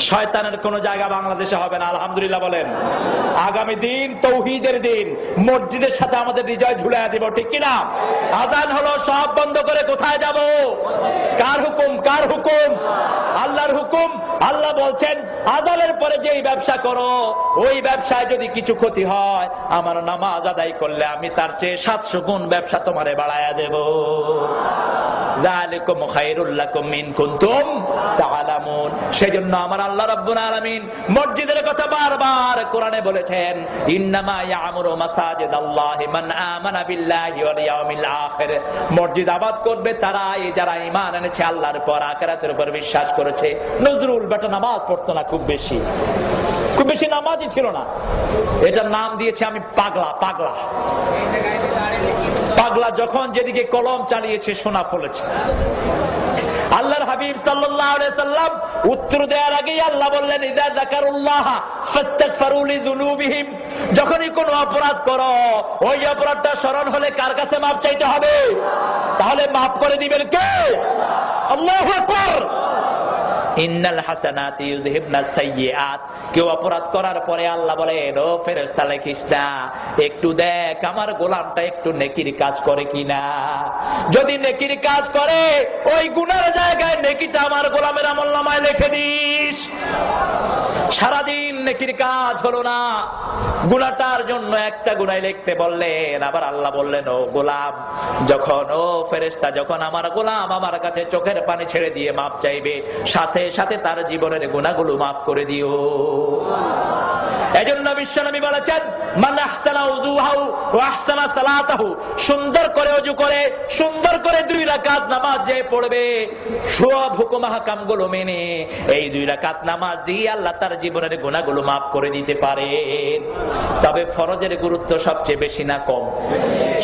শয়তানের কোন জায়গা বাংলাদেশে হবে না, আলহামদুলিল্লাহ বলেন। আগামী দিন তৌহিদের দিন, মসজিদের সাথে আমাদের হৃদয় ঝুলাই দিব, ঠিক কিনা? আদান হলো সব বন্ধ করে কোথায় যাব? কার হুকুম? কার হুকুম? আল্লাহর হুকুম? আল্লাহ বলছেন, আদানের পরে যেই ব্যবসা করো, ওই ব্যবসায় যদি কিছু ক্ষতি হয়, আমার নামাজ আদায় করলে আমি তার চেয়ে সাতশো গুণ ব্যবসা তোমারে বাড়ায়া দেব। মসজিদ আবাদ করবে তারা এই যারা আল্লাহর পর আখিরাতের উপর বিশ্বাস করেছে। নজরুল বেটা নামাজ পড়তো না খুব বেশি। খুব বেশি নামাজই ছিল না। এটার নাম দিয়েছে আমি পাগলা পাগলা। পাগলা যখন যেদিকে কলম চালিয়েছে, সোনা ফলেছে। আল্লাহর হাবিব সাল্লাম উত্তর দেওয়ার আগেই আল্লাহ বললেন ইদা যখনই কোনো অপরাধ করো, ওই অপরাধটা স্মরণ হলে কার কাছে মাপ চাইতে হবে? তাহলে মাফ করে দিবেন কে? আল্লাহু ইন্নাল হাসানাতি ইউযহিবনা সাইয়্যাত কেউ অপরাধ করার পরে আল্লাহ বলেন, ও ফেরেশতা, লেখিস না। একটু দেখ, আমার গোলামটা একটু নেকির কাজ করে যদি নেকির কাজ করে, ওই গুনার জায়গায় নেকিটা আমার গোলামের লিখে দিস। সারাদিন নেকির কাজ হলো না। গুনাটার জন্য একটা গুনাই লিখতে বললেন, আবার আল্লাহ বললেন, ও গোলাম, যখন, ও ফেরেস্তা যখন আমার গোলাম আমার কাছে চোখের পানি ছেড়ে দিয়ে মাপ চাইবে, সাথে সাথে তার জীবনের গুণাগুলো মাফ করে দিও। বলেছেন, মান আহসানা ওয়া আহসানা সালাতাহু সুন্দর করে ওযু করে, সুন্দর করে দুই রাকাত নামাজ যে পড়বে, সব হুকুম মেনে এই দুই রাকাত নামাজ দিয়ে আল্লাহ তার জীবনের গুনাহগুলো মাফ করে দিতে পারে তবে ফরজের গুরুত্ব সবচেয়ে বেশি না কম।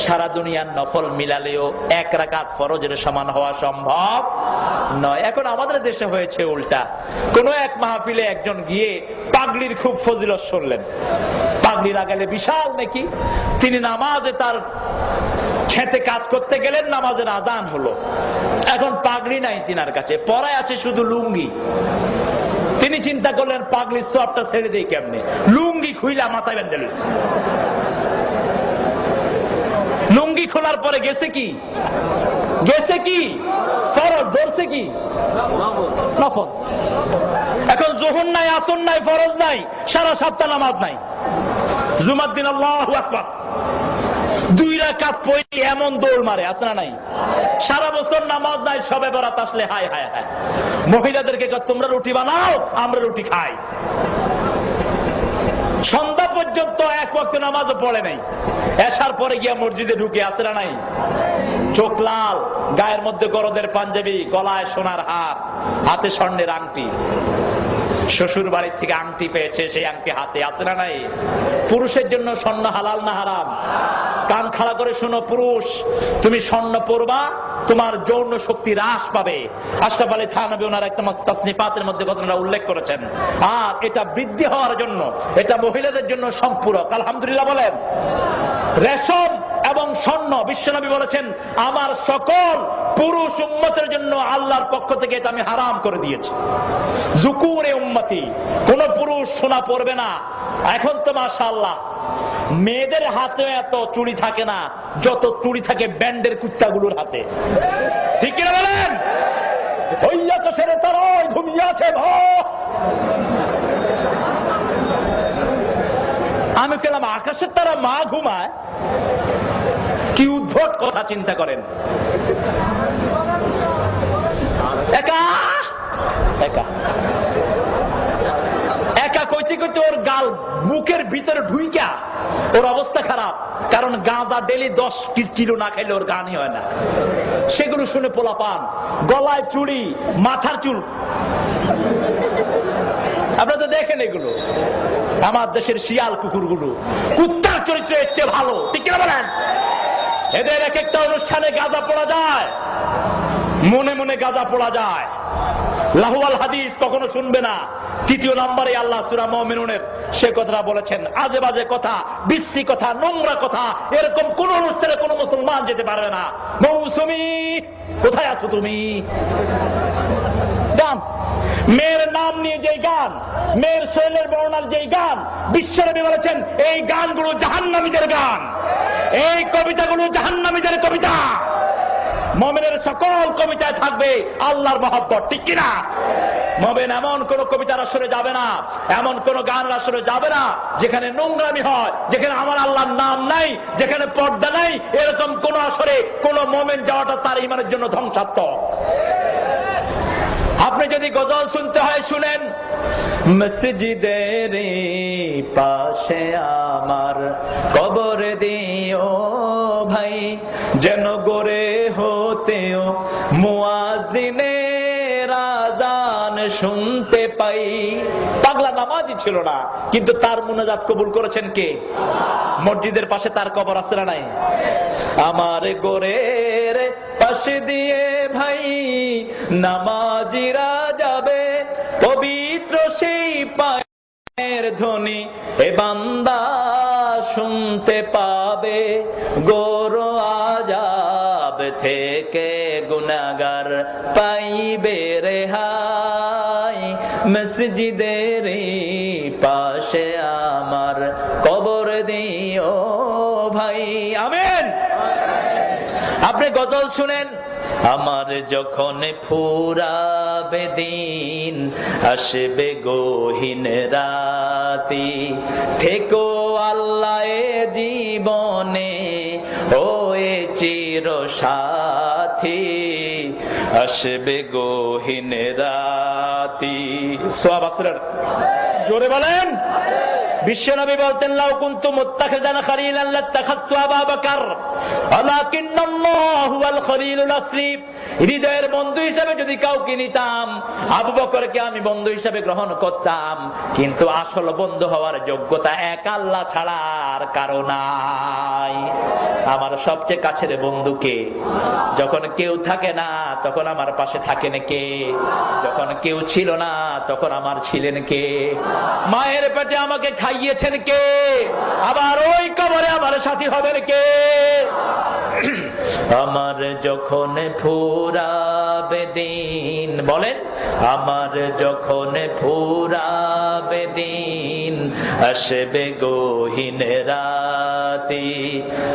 সারা দুনিয়ার নফল মিলালেও এক রাকাত ফরজের সমান হওয়া সম্ভব নয়। এখন আমাদের দেশে হয়েছে উল্টা। কোন এক মাহফিলে একজন গিয়ে পাগলির খুব ফজিলত শুনলেন পাগলি লাগালে বিশাল নাকি। তিনি নামাজে তার খেতে কাজ করতে গেলেন, নামাজের আজান হলো। এখন পাগড়ি নাই তিনার কাছে। পরায় আছে শুধু লুঙ্গি। তিনি চিন্তা করলেন, পাগলির সবটা ছেড়ে দিই কেমনি? লুঙ্গি খুইলা মাথায় বেঁধে লইছে। লুঙ্গি খোলার পরে গেছে কি? গেছে কি? ফরজ ধরছে কি? নফল। এখন জোহর নাই নাই, ফরজ নাই, সারা নামাজ নাই। জুমার দিন আল্লাহ আকবার। এমন দৌড় মারে, আছে না নাই? সারা বছর নামাজ নাই, সবে বরাত আসলে হায় হায় হায়। মহিলাদেরকে তোমরা রুটি বানাও, আমরা রুটি খাই। পর্যন্ত এক ওয়াক্ত নামাজও পড়ে নাই। এসার পরে গিয়া মসজিদে ঢুকে আসে না নাই? চোখ লাল, গায়ের মধ্যে গরদের পাঞ্জাবি, গলায় সোনার হাত হাতে স্বর্ণের আংটি। শ্বশুর বাড়ির থেকে আংটি পেয়েছে, সেই আংটি হাতে আছে না নাই? পুরুষের জন্য স্বর্ণ হালাল না হারাম? কান খাড়া করে শোনো, পুরুষ, তুমি স্বর্ণ পরবা, তোমার যৌন শক্তি হ্রাস পাবে। আশরাফ আলী থানবী ওনার একটা তাসনিফাতের মধ্যে ঘটনাটা উল্লেখ করেছেন। আর এটা বৃদ্ধি হওয়ার জন্য, এটা মহিলাদের জন্য সম্পূরক। আলহামদুলিল্লাহ বলেন। রেশম এবং স্বর্ণ, বিশ্বনবী বলেছেন, আমার সকল পুরুষ উম্মতের জন্য আল্লাহর পক্ষ থেকে এটা আমি হারাম করে দিয়েছি। জুকুরে উম্মতি, কোন পুরুষ সোনা পরবে না। এখন তো মাশাআল্লাহ, মেয়েদের হাতে এত চুড়ি থাকে না, যত চুড়ি থাকে ব্যান্ডের কুত্তাগুলোর হাতে। ঠিক কিনা বলেন? হইয়া তো সেরে তার ঘুমিয়ে আছে আমি পেলাম আকাশের তারা মা ঘুমায় কি উদ্ভট কথা চিন্তা করেন? একা? একা। একা কইতে কইতে ওর গাল মুখের ভিতরে ঢুইকা, ওর অবস্থা খারাপ। কারণ গাঁজা ডেলি দশ কিলো না খাইলে ওর গানই হয় না। সেগুলো শুনে পোলা পান। গলায় চুড়ি, মাথার চুল। আপনারা তো দেখেন এগুলো। আমার দেশের শিয়াল কুকুরগুলো। কুত্তার চরিত্র এর চেয়ে ভালো। ঠিক কিনা বলেন? এদের এক একটা অনুষ্ঠানে গাঁজা পড়া যায়। মনে মনে গাঁজা পড়া যায়। লাহুয়াল হাদিস কখনো শুনবে না। তৃতীয় নম্বরে আল্লাহ সুরা মমিনুনের সে কথাটা বলেছেন, আজে বাজে কথা, বিশ্রী কথা, নোংরা কথা, এরকম কোন অনুষ্ঠানে কোন মুসলমান যেতে পারবে না। মৌসুমি, কোথায় আছো তুমি? ডান। মেয়ের নাম নিয়ে যেই গান, মেয়ের শৈলের বর্ণার যেই গান বিশ্বরবি বলেছেন, এই গানগুলো জাহান্নামীদের গান। এই কবিতাগুলো জাহান্নামীদের কবিতা। মমেনের সকল কবিতায় থাকবে আল্লাহর মহব্বত, ঠিক কিনা? মবেন এমন কোন কবিতার আসরে যাবে না, এমন কোন গানের আসরে যাবে না, যেখানে নোংরামি হয়, যেখানে আমার আল্লাহর নাম নাই, যেখানে পর্দা নাই, এরকম কোন আসরে কোন মোমেন যাওয়াটা তার ইমানের জন্য ধ্বংসাত্মক। আপনি যদি গজল শুনতে হয়, শুনেন, মসজিদের পাশে আমার কবর দিও ভাই, যেন গড়ে হতেও মুয়াজিনে রাজান শুনতে পাই। পাগলা নামাজই ছিল না, কিন্তু তার মুনাজাত কবুল করেছেন কে? মসজিদের পাশে তার কবর আছে না নাই? আমার গোরের পাশে দিয়ে ভাই, নামাজিরা যাবে, পবিত্র সেই পায়ের ধ্বনি। এ বান্দা শুনতে পাবে, গোর আজাব থেকে গুনাগার পাইবে রেহাই। মসজিদের পাশে আমার কবর দিও ভাই, আমেন। আপনি গজল শুনেন, আমার যখন ফুরাবে দিন, আসবে গহীন রাতি, থেকো আল্লাহ জীবনে ও এ চির সাথী আসবে গহীন রাতি। সব আসরের জোরে বলেন। বিশ্বনবী বলতেন, লাউ কুনতু মুত্তাখিদান খালিলান লাত্তাখাযতু আবা বকর। ওয়ালাকিন্নাল্লাহু আল খলিলুল আসলিম হৃদয়ের বন্ধু হিসাবে যদি কাউকে নিতাম, আবু বকরকে আমি বন্ধু হিসেবে গ্রহণ করতাম। কিন্তু আসল বন্ধু হওয়ার যোগ্যতা এক আল্লাহ ছাড়া আর কারও নাই। আমার সবচেয়ে কাছের বন্ধুকে যখন কেউ থাকে না, তখন আমার পাশে থাকেন কে? যখন কেউ ছিল না, তখন আমার ছিলেন কে? মায়ের পেটে আমাকে খাইয়েছেন কে? আবার ওই কবরে আমার সাথী হবেন কে? আমার যখন ফুরাবে দিন, বলেন, আমার যখন ফুরাবে দিন, আসবে গহীন রাতি।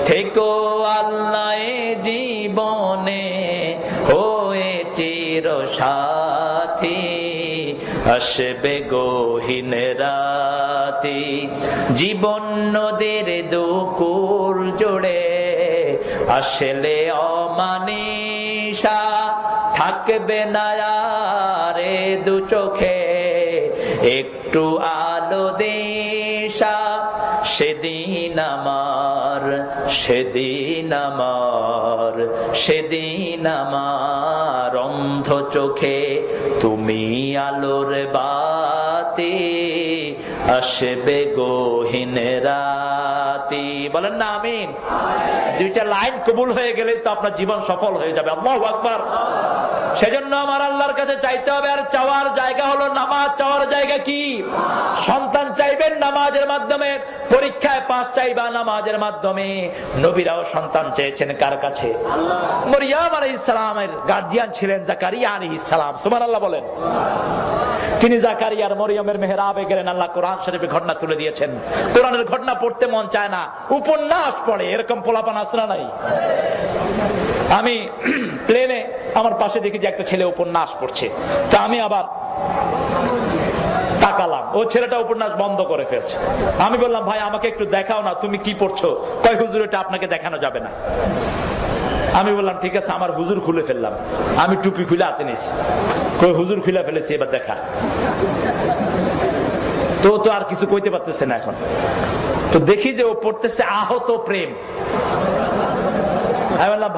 থেকো আল্লাহ জীবনে, হয়ে চির সাথী আসবে গহীন রাতি, জীবন নদের দুকুর জোড়ে। আসলে অমানিসা থাকবে না রে দু চোখে। একটু আলো দেশা সেদিন আমার সেদিন আমার সেদিন আমার অন্ধ চোখে তুমি আলোর বাতি আসবে গহীন রাতি। বলেন না, আমিন। দুইটা লাইন কবুল হয়ে গেলে তো আপনার জীবন সফল হয়ে যাবে। আল্লাহ আকবার। সেজন্য আমার আল্লাহর কাছে চাইতে হবে, আর চাওয়ার জায়গা হলো নামাজ। চাওয়ার জায়গা কি? সন্তান চাইবেন নামাজের মাধ্যমে, পরীক্ষায় পাশ চাইবা নামাজের মাধ্যমে। নবীরাও সন্তান চেয়েছেন কার কাছে? মরিয়াম আলী ইসলামের গার্জিয়ান ছিলেন জাকারিয়া আলী ইসলাম সুমান আল্লাহ বলেন। তিনি জাকারিয়ার মরিয়মের মেহরাবে গেলেন, আল্লাহ কোরআন শরীফে ঘটনা তুলে দিয়েছেন। কোরআনের ঘটনা পড়তে মন চায় না, উপন্যাস পড়ে, এরকম পোলাপান আসরা নাই? আমি প্লেনে আমার পাশে দেখি যে একটা ছেলে উপন্যাস পড়ছে। তা আমি আবার তাকালাম। ও ছেলেটা উপন্যাস বন্ধ করে ফেলছে। আমি বললাম, ভাই, আমাকে একটু দেখাও না, তুমি কি পড়ছো? কয়, হুজুর, এটা আপনাকে দেখানো যাবে না। আমি বললাম, ঠিক আছে, আমার হুজুর খুলে ফেললাম। আমি টুপি খুলে হাতে নিছি কই, হুজুর খুলে ফেলেছি, এবার দেখা। তো তো আর কিছু কইতে পারতেছে না এখন। তো দেখি যে ও পড়তেছে আহত প্রেম।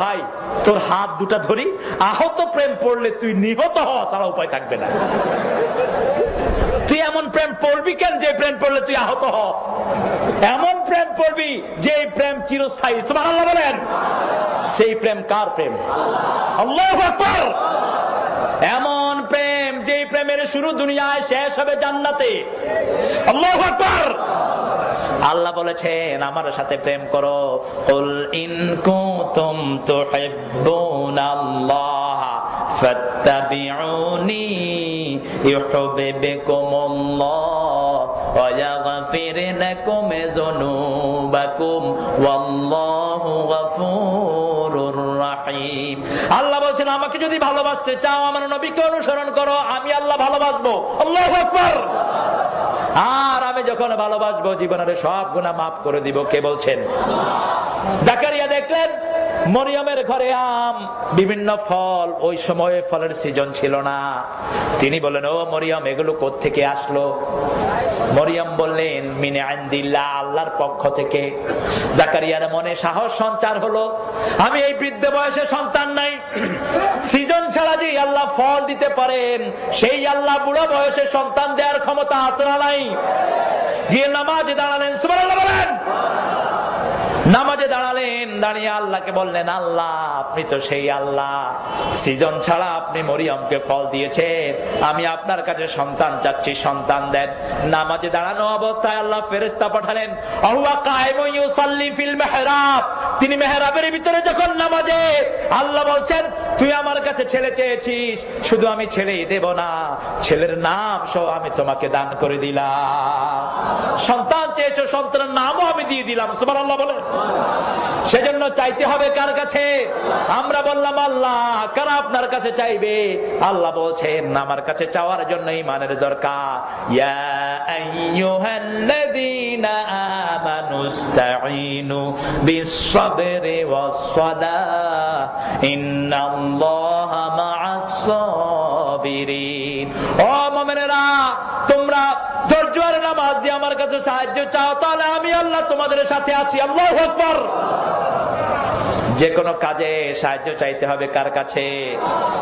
ভাই, তোর হাত দুটা ধরি, আহত প্রেম পড়লে তুই নিহত হওয়া ছাড়া উপায় থাকবে না। তুই এমন প্রেম পড়বি কেন যে প্রেম পড়লে তুই আহত হস? এমন প্রেম পড়বি যে প্রেম চিরস্থায়ী। সুবহানাল্লাহ বলেন। সেই প্রেম কার প্রেম? এমন প্রেম যে প্রেমের শুরু দুনিয়ায় শেষ হবে জান্নাতে। আল্লাহ বলেছেন, আমার সাথে প্রেম করো। কুল ফাত্তাবিউনি ওয়া ইয়াগফির লাকুম যুনুবাকুম ওয়া বলছেন, আমাকে যদি ভালোবাসতে চাও, আমার নবীকে অনুসরণ করো, আমি আল্লাহ ভালোবাসবো। আল্লাহ আর আমি যখন ভালোবাসবো, জীবনের সব গুণা মাফ করে দিব। কে বলছেন? জাকারিয়া দেখলেন? মরিয়মের ঘরে আম। বিভিন্ন ফল, ওই সময়ে ফলের সিজন ছিল না। তিনি বলেন ও মরিয়ম, এগুলো থেকে আসলো? মরিয়ম বললেন, মিনে আইন্দিল্লা আল্লাহর পক্ষ থেকে। জাকারিয়ার মনে সাহস সঞ্চার হলো, আমি এই বৃদ্ধ বয়সে সন্তান নাই। সিজন ছাড়া যে আল্লাহ ফল দিতে পারেন, সেই আল্লাহ বুড়ো বয়সে সন্তান দেওয়ার ক্ষমতা না নাই? গিয়ে নামাজ দাঁড়ালেন। সুবহানাল্লাহ বলেন। নামাজে দাঁড়ালেন, দাঁড়িয়ে আল্লাহকে বললেন, আল্লাহ, আপনি তো সেই আল্লাহ। সিজন ছাড়া আপনি মরিয়মকে ফল দিয়েছেন। আমি আপনার কাছে সন্তান চাচ্ছি, সন্তান দেন। নামাজে দাঁড়ানো অবস্থায় আল্লাহ ফেরেস্তা পাঠালেন তিনি মেহরাবের ভিতরে যখন নামাজে, আল্লাহ বলছেন, তুই আমার কাছে ছেলে চেয়েছিস, শুধু আমি ছেলেই দেব না। ছেলের নাম সহ আমি তোমাকে দান করে দিলাম। সন্তান চেয়েছো, সন্তানের নামও আমি দিয়ে দিলাম। সুবার আল্লাহ বলে সেজন্য চাইতে হবে কার কাছে? আমরা বললাম, আল্লাহ, কারা আপনার কাছে চাইবে? আল্লাহ বলছেন, আমার কাছে চাওয়ার জন্য ইমানের দরকার। ইন্নাল্লাহা মা'আস-সাবিরিন ও মুমিনেরা তোমরা ধৈর্য আর নামাজ দিয়ে আমার কাছে সাহায্য চাও তাহলে আমি আল্লাহ তোমাদের সাথে আছি। আল্লাহ আকবার। যে কোনো কাজে সাহায্য চাইতে হবে কার কাছে?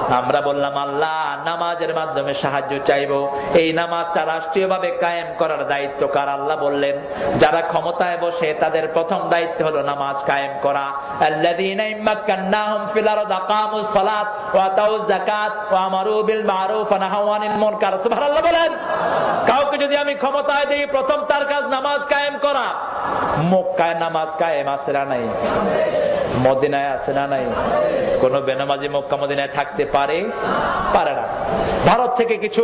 আমরা বললাম, আল্লাহ, নামাজের মাধ্যমে সাহায্য চাইব। এই নামাজটা রাষ্ট্রীয়ভাবে কায়েম করার দায়িত্ব কার? আল্লাহ বললেন, যারা ক্ষমতায় বসে তাদের প্রথম দায়িত্ব হলো নামাজ কায়েম করা। কাউকে মদিনায় আছে না নাই? কোন বেনামাজি মক্কা মদিনায় থাকতে পারে? পারে না। ভারত থেকে কিছু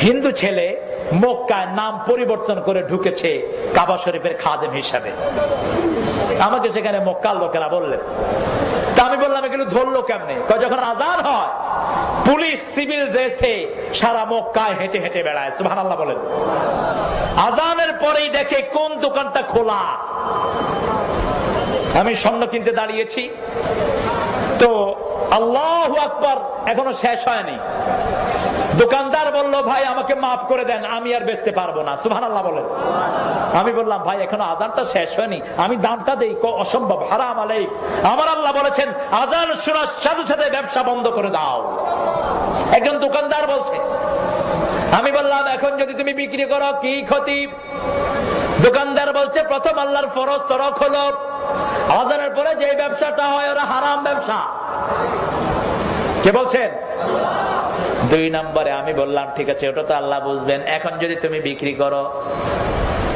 হিন্দু ছেলে মক্কায় নাম পরিবর্তন করে ঢুকেছে কাবা শরীফের খাদেম হিসাবে। আমাকে সেখানে মক্কার লোকেরা বললেন। তা আমি বললাম, এগুলো ধরলো কেমনে? যখন আজান হয়, পুলিশ সিভিল ড্রেসে সারা মক্কায় হেঁটে হেঁটে বেড়ায়। সুহান আল্লাহ বলেন। আজানের পরেই দেখে কোন দোকানটা খোলা। আমি স্বর্ণ কিনতে দাঁড়িয়েছি। তো আল্লাহ আকবর, এখনও শেষ হয়নি। দোকানদার বলল, ভাই, আমাকে মাফ করে দেন, আমি আর বেচতে পারব না। সুহান আল্লাহ বলেন। আমি বললাম, ভাই, এখনও আজানটা শেষ হয়নি, আমি দামটা দেই অসম্ভব, হারাম আলাই আমার আল্লাহ বলেছেন, আজান শোনার সাথে সাথে ব্যবসা বন্ধ করে দাও। একজন দোকানদার বলছে, আমি বললাম, এখন যদি তুমি বিক্রি করো, কি ক্ষতি? দোকানদার বলছে, প্রথম আল্লাহর ফরজ তরক হলো আজানের পরে যে ব্যবসাটা হয়, ওরা হারাম ব্যবসা। কে বলছেন? দুই নম্বরে আমি বললাম, ঠিক আছে, ওটা তো আল্লাহ বুঝবেন। এখন যদি তুমি বিক্রি করো,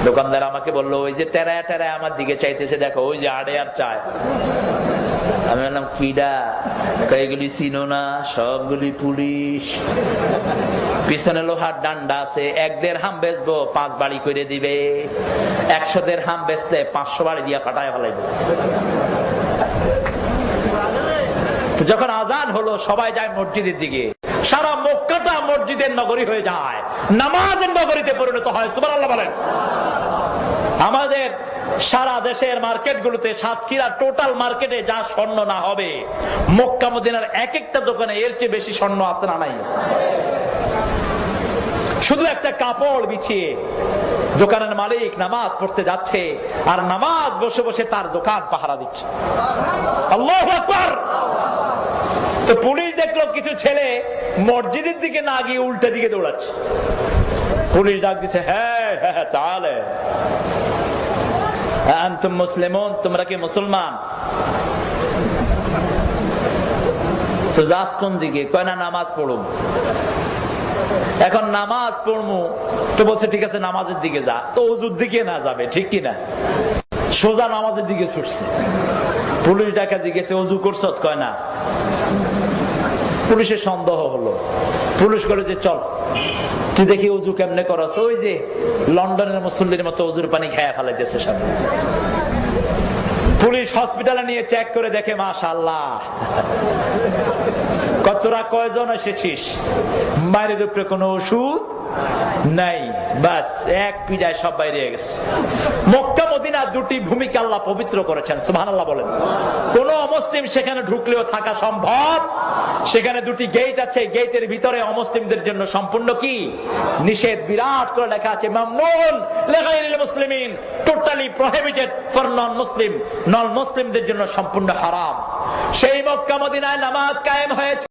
দোকানদার আমাকে বলল, ওই যে টেরায় টেরায় আমার দিকে চাইতেছে, দেখো, ওই যে আড়ে আর চায়। আমি বললাম কিডা কয়, এগুলি চিনো না সবগুলি পুলিশ। পিছনে লোহার ডান্ডা আছে এক দেড় হাম বেচবো পাঁচ বাড়ি করে দিবে। একশো দেড় হাম বেচতে পাঁচশো বাড়ি দিয়া ফাটায় ফেলাইবো। যখন আজান হলো সবাই যায় মসজিদের দিকে। সারা মক্কাটা মসজিদের নগরী হয়ে যায়। নামাজের নগরীতে পরিণত হয় সুবার আল্লাহ বলেন। আমাদের সারা দেশের মার্কেট গুলোতে সাতক্ষীরা টোটাল মার্কেটে যা স্বর্ণ না হবে মক্কা মদিনার এক একটা দোকানে এর চেয়ে বেশি স্বর্ণ আছে না নাই? শুধু একটা কাপড় বিছিয়ে দোকানের মালিক নামাজ পড়তে যাচ্ছে আর নামাজ বসে বসে তার দোকান পাহারা দিচ্ছে। আল্লাহ তো পুলিশ দেখল কিছু ছেলে মসজিদের দিকে না গিয়ে উল্টে দিকে দৌড়াচ্ছে। পুলিশ ডাক দিছে হ্যাঁ হ্যাঁ হ্যাঁ, তাহলে। আনতুম মুসলিমন, তোমরা কি মুসলমান? তো যাস কোন দিকে? কয়, না, নামাজ পড়ুম। এখন নামাজ পড়মু, তো বলছে, ঠিক আছে, নামাজের দিকে যা। তো অজুর দিকে না যাবে, ঠিক কি না সোজা নামাজের দিকে ছুটছে। পুলিশ ডাকা, জিজ্ঞেসে অজু করছত কয়, না। পুলিশের সন্দেহ হলো। পুলিশ বলে যে, চল। তুই দেখি উজু কেমনে করস? ওই যে লন্ডনের মুসল্লির মতো উজুর পানি খেয়ে ফেলাইতেছে সামনে পুলিশ হসপিটালে নিয়ে চেক করে দেখে মাশাল্লাহ কতরা কয়জন এসেছিস? মায়ের উপরে কোনো ওষুধ? নাই, বাস, এক পিড়ায় সব বাইরে গেছে। মক্কা, মদিনা দুটি ভূমিকা আল্লাহ পবিত্র করেছেন সুহান আল্লাহ বলেন। কোন অমুসলিম সেখানে ঢুকলেও থাকা সম্ভব? সেখানে দুটি গেট আছে গেটের ভিতরে অমুসলিমদের জন্য সম্পূর্ণ কি? নিষেধ, বিরাট করে লেখা আছে মুসলিমিন totally prohibited for non Muslim non মুসলিমদের জন্য সম্পূর্ণ হারাম। সেই মক্কা, মদিনায় নামাজ কায়েম হয়েছে।